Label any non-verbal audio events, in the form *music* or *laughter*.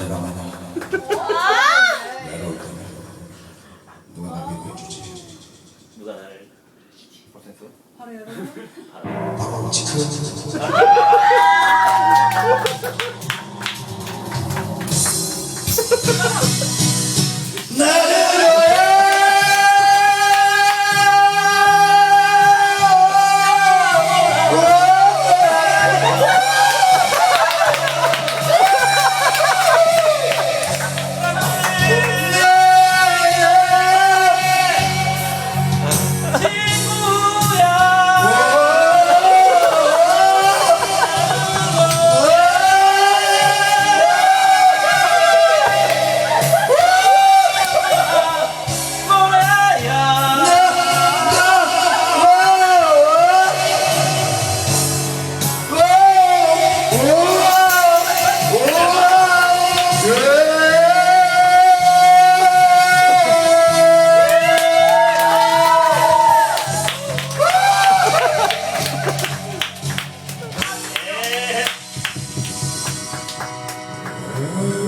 내가 외로울 거면 누가 날 위로해주지 누가 나를 퍼센트? 바로 여러분. 바로 지크 *laughs* 바로